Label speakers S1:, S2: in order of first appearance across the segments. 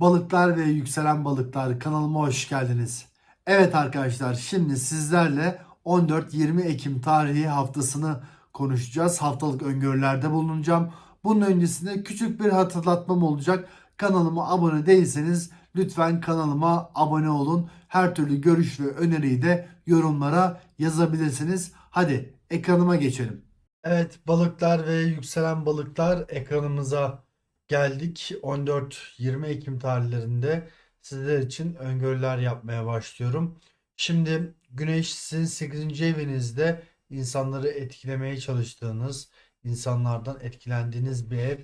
S1: Balıklar ve yükselen balıklar kanalıma hoş geldiniz. Evet arkadaşlar şimdi sizlerle 14-20 Ekim tarihi haftasını konuşacağız. Haftalık öngörülerde bulunacağım. Bunun öncesinde küçük bir hatırlatmam olacak. Kanalıma abone değilseniz lütfen kanalıma abone olun. Her türlü görüş ve öneriyi de yorumlara yazabilirsiniz. Hadi ekranıma geçelim. Evet balıklar ve yükselen balıklar ekranımıza geldik. 14-20 Ekim tarihlerinde sizler için öngörüler yapmaya başlıyorum. Şimdi Güneş sizin 8. evinizde insanları etkilemeye çalıştığınız, insanlardan etkilendiğiniz bir ev.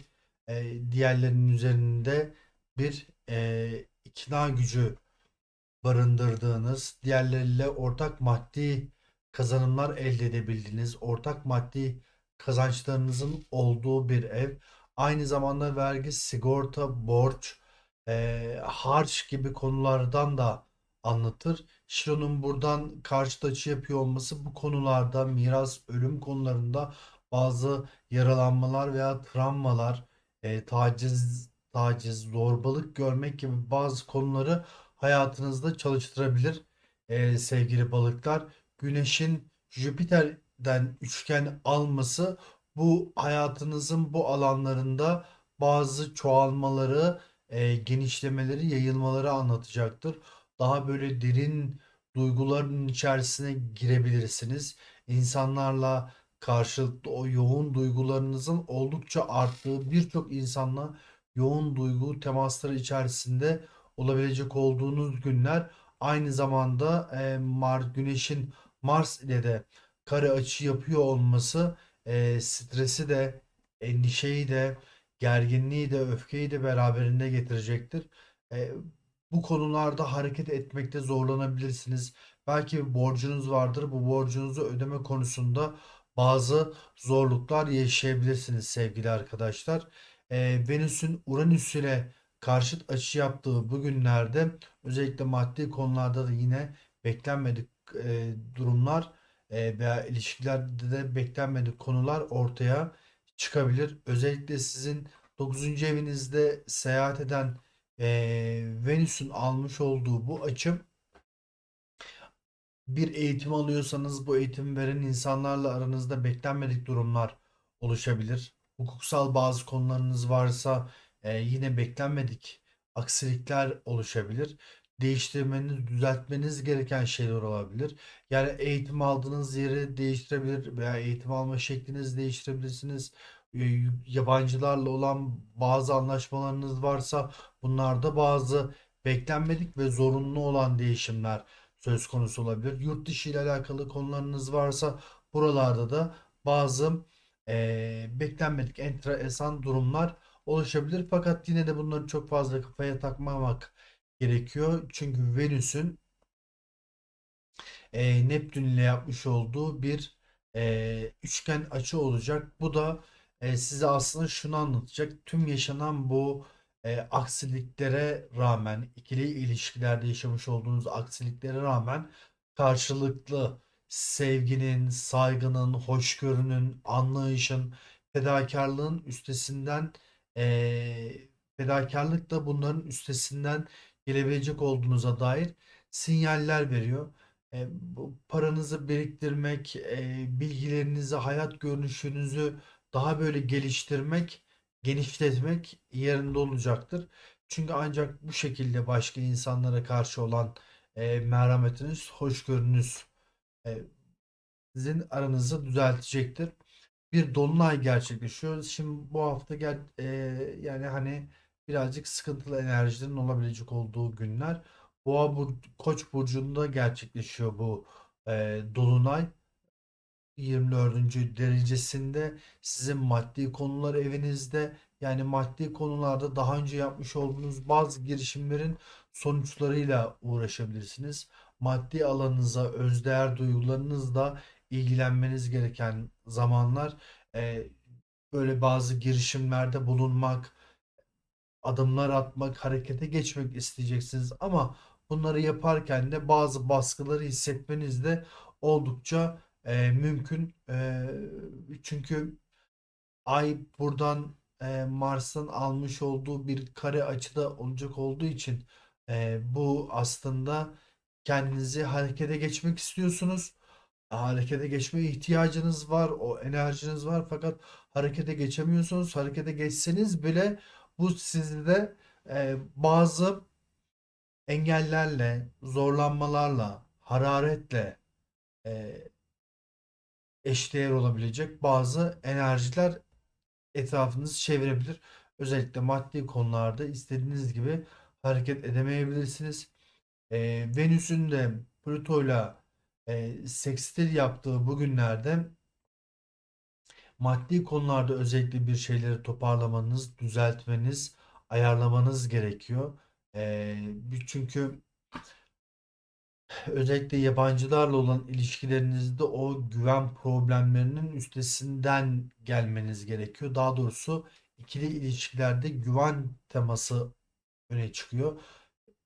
S1: E, diğerlerinin üzerinde bir e, ikna gücü barındırdığınız, diğerleriyle ortak maddi kazanımlar elde edebildiğiniz, ortak maddi kazançlarınızın olduğu bir ev. Aynı zamanda vergi, sigorta, borç, eee, harç gibi konulardan da anlatır. Şiro'nun buradan karşıt açı yapıyor olması bu konularda miras, ölüm konularında bazı yaralanmalar veya travmalar, eee, taciz, taciz, zorbalık görmek gibi bazı konuları hayatınızda çalıştırabilir eee, sevgili balıklar. Güneşin Jüpiter'den üçgen alması bu hayatınızın bu alanlarında bazı çoğalmaları, e, genişlemeleri, yayılmaları anlatacaktır. Daha böyle derin duyguların içerisine girebilirsiniz. İnsanlarla karşılıklı o yoğun duygularınızın oldukça arttığı birçok insanla yoğun duygu temasları içerisinde olabilecek olduğunuz günler. Aynı zamanda e, Mar Güneş'in Mars ile de kare açı yapıyor olması e, stresi de, endişeyi de, gerginliği de, öfkeyi de beraberinde getirecektir. E, bu konularda hareket etmekte zorlanabilirsiniz. Belki bir borcunuz vardır. Bu borcunuzu ödeme konusunda bazı zorluklar yaşayabilirsiniz sevgili arkadaşlar. E, Venüs'ün Uranüs ile karşıt açı yaptığı bu günlerde özellikle maddi konularda da yine beklenmedik e, durumlar veya ilişkilerde de beklenmedik konular ortaya çıkabilir. Özellikle sizin 9. evinizde seyahat eden e, Venüs'ün almış olduğu bu açım bir eğitim alıyorsanız bu eğitim veren insanlarla aranızda beklenmedik durumlar oluşabilir. Hukuksal bazı konularınız varsa e, yine beklenmedik aksilikler oluşabilir. Değiştirmeniz, düzeltmeniz gereken şeyler olabilir. Yani eğitim aldığınız yeri değiştirebilir veya eğitim alma şeklinizi değiştirebilirsiniz. E, Yabancılarla olan bazı anlaşmalarınız varsa bunlarda bazı beklenmedik ve zorunlu olan değişimler söz konusu olabilir. Yurt dışı ile alakalı konularınız varsa buralarda da bazı eee, beklenmedik enteresan durumlar oluşabilir. Fakat yine de bunları çok fazla kafaya takmamak gerekiyor. Çünkü Venüs'ün eee, Neptün ile yapmış olduğu bir eee, üçgen açı olacak. Bu da eee, size aslında şunu anlatacak. Tüm yaşanan bu e, aksiliklere rağmen, ikili ilişkilerde yaşamış olduğunuz aksiliklere rağmen karşılıklı sevginin, saygının, hoşgörünün, anlayışın, fedakarlığın üstesinden e, fedakarlık da bunların üstesinden gelebilecek olduğunuza dair sinyaller veriyor. E, bu paranızı biriktirmek, e, bilgilerinizi, hayat görünüşünüzü daha böyle geliştirmek genişletmek yerinde olacaktır. Çünkü ancak bu şekilde başka insanlara karşı olan e, merhametiniz, hoşgörünüz e, sizin aranızı düzeltecektir. Bir dolunay gerçekleşiyor. Şimdi bu hafta gel e, yani hani birazcık sıkıntılı enerjilerin olabilecek olduğu günler. Boğa bur Koç burcunda gerçekleşiyor bu e, dolunay. 24. derecesinde sizin maddi konular evinizde yani maddi konularda daha önce yapmış olduğunuz bazı girişimlerin sonuçlarıyla uğraşabilirsiniz. Maddi alanınıza, özdeğer duygularınızla ilgilenmeniz gereken zamanlar e, böyle bazı girişimlerde bulunmak, adımlar atmak, harekete geçmek isteyeceksiniz ama bunları yaparken de bazı baskıları hissetmeniz de oldukça e, mümkün. E, çünkü ay buradan e, Mars'ın almış olduğu bir kare açıda olacak olduğu için e, bu aslında kendinizi harekete geçmek istiyorsunuz. Harekete geçmeye ihtiyacınız var, o enerjiniz var fakat harekete geçemiyorsunuz. Harekete geçseniz bile bu sizde e, bazı engellerle, zorlanmalarla, hararetle e, eşdeğer olabilecek bazı enerjiler etrafınızı çevirebilir. Özellikle maddi konularda istediğiniz gibi hareket edemeyebilirsiniz. E, Venüs'ün de Plüto'yla e, sekstil yaptığı bu günlerde maddi konularda özellikle bir şeyleri toparlamanız, düzeltmeniz, ayarlamanız gerekiyor. E, çünkü özellikle yabancılarla olan ilişkilerinizde o güven problemlerinin üstesinden gelmeniz gerekiyor. Daha doğrusu ikili ilişkilerde güven teması öne çıkıyor.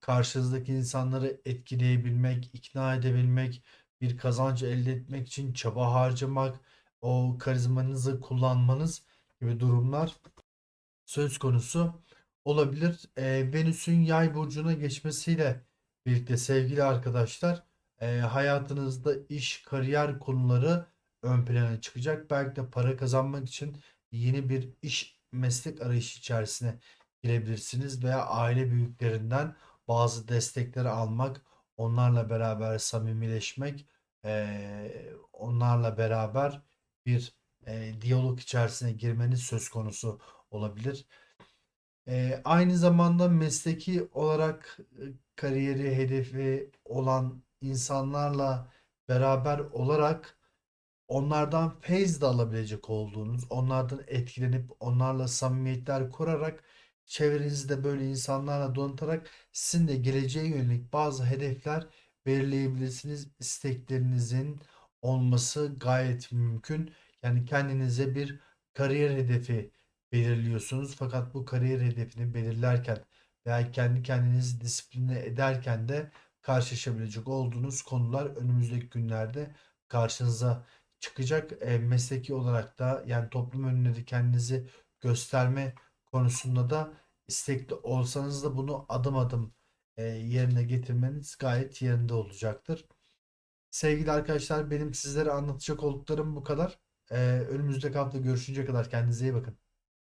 S1: Karşınızdaki insanları etkileyebilmek, ikna edebilmek, bir kazanç elde etmek için çaba harcamak, o karizmanızı kullanmanız gibi durumlar söz konusu olabilir. Ee, Venüs'ün yay burcuna geçmesiyle birlikte sevgili arkadaşlar e, hayatınızda iş, kariyer konuları ön plana çıkacak. Belki de para kazanmak için yeni bir iş, meslek arayışı içerisine girebilirsiniz veya aile büyüklerinden bazı destekleri almak, onlarla beraber samimileşmek, e, onlarla beraber bir e, diyalog içerisine girmeniz söz konusu olabilir. Ee, aynı zamanda mesleki olarak e, kariyeri, hedefi olan insanlarla beraber olarak onlardan feyz de alabilecek olduğunuz, onlardan etkilenip onlarla samimiyetler kurarak çevrenizde böyle insanlarla donatarak sizin de geleceğe yönelik bazı hedefler belirleyebilirsiniz. İsteklerinizin olması gayet mümkün. Yani kendinize bir kariyer hedefi belirliyorsunuz. Fakat bu kariyer hedefini belirlerken veya kendi kendinizi disipline ederken de karşılaşabilecek olduğunuz konular önümüzdeki günlerde karşınıza çıkacak. E, mesleki olarak da yani toplum önünde de kendinizi gösterme konusunda da istekli olsanız da bunu adım adım e, yerine getirmeniz gayet yerinde olacaktır. Sevgili arkadaşlar benim sizlere anlatacak olduklarım bu kadar. E, önümüzdeki hafta görüşünceye kadar kendinize iyi bakın.